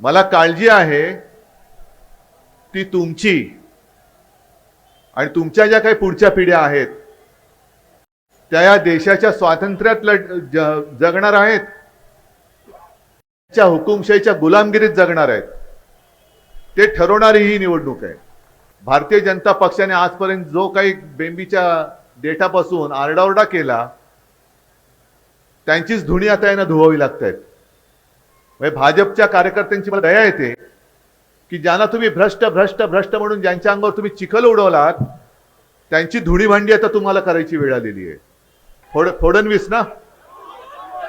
मला काळजी आहे ती तुमची आणि तुमच्या ज्या काही पुढच्या पिढ्या आहेत त्या या देशाच्या स्वातंत्र्यात लढ जगणार आहेत त्या हुकुमशाहीच्या गुलामगिरीत जगणार आहेत. ते ठरवणारी ही निवडणूक आहे. भारतीय जनता पक्षाने आजपर्यंत जो काही बेंबीच्या डेटापासून आरडाओरडा केला त्यांचीच धुणी आता यांना धुवावी लागत आहेत म्हणजे भाजपच्या कार्यकर्त्यांची मला दया येते की ज्यांना तुम्ही भ्रष्ट भ्रष्ट भ्रष्ट म्हणून ज्यांच्या अंगावर तुम्ही चिखल उडवलात त्यांची धुणी भांडी आता तुम्हाला करायची वेळ आलेली आहे. फोड फोडणवीस ना?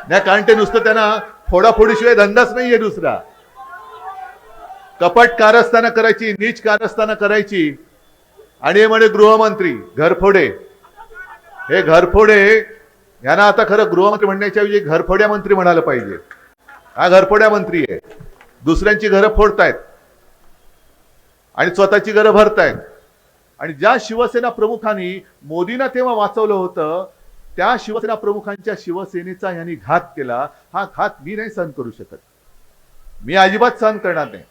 नाही कारण ते नुसतं त्यांना फोडाफोडीशिवाय धंदाच नाहीये दुसरा. कपट कारस्थानं करायची नीच कारस्थानं करायची. आणि हे म्हणे गृहमंत्री घरफोडे. हे घरफोडे यांना आता खरं गृहमंत्री म्हणण्याच्या ऐवजी घरफोड्या मंत्री म्हणायला पाहिजे. हा घरफोड्या मंत्री आहे. दुसऱ्यांची घरं फोडतायत. आणि स्वतःची घरं भरतायत. आणि ज्या शिवसेना प्रमुखांनी मोदींना तेव्हा वाचवलं होतं त्या शिवसेना प्रमुखांच्या शिवसेनेचा यांनी घात केला. हा घात मी नाही सहन करू शकत. मी अजिबात सहन करणार नाही.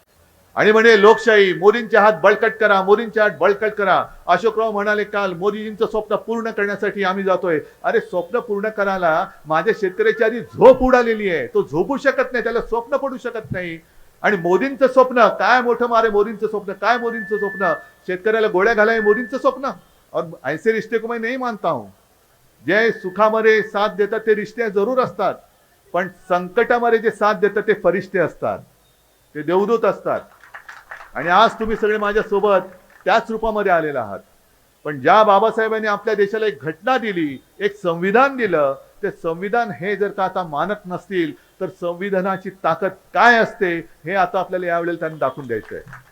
आणि म्हणे लोकशाही मोदींचे हात बळकट करा मोदींचे हात बळकट करा. अशोकराव म्हणाले काल मोदीजींचं स्वप्न पूर्ण करण्यासाठी आम्ही जातोय. अरे स्वप्न पूर्ण करायला माझ्या शेतकऱ्याची आधी झोप उडालेली आहे. तो झोपू शकत नाही त्याला स्वप्न पडू शकत नाही. आणि मोदींचं स्वप्न काय मोठं मारे मोदींचं स्वप्न काय मोदींचं स्वप्न? शेतकऱ्याला गोळ्या घालाय मोदींचं स्वप्न? और ऐसे रिश्ते को मैं नहीं मानता हूं. जे सुखामध्ये साथ देतात ते रिश्ते जरूर असतात पण संकटामध्ये जे साथ देतात ते फरिश्ते असतात. ते देवदूत असतात. आणि आज तुम्ही सगळे माझ्या सोबत त्याच रूपामध्ये आलेला आहात. पण ज्या बाबासाहेबांनी आपल्या देशाला एक घटना दिली एक संविधान दिलं ते संविधान हे जर का आता मानत नसतील तर संविधानाची ताकद काय असते हे आता आपल्याला यावेळेला त्यांनी दाखवून द्यायचं आहे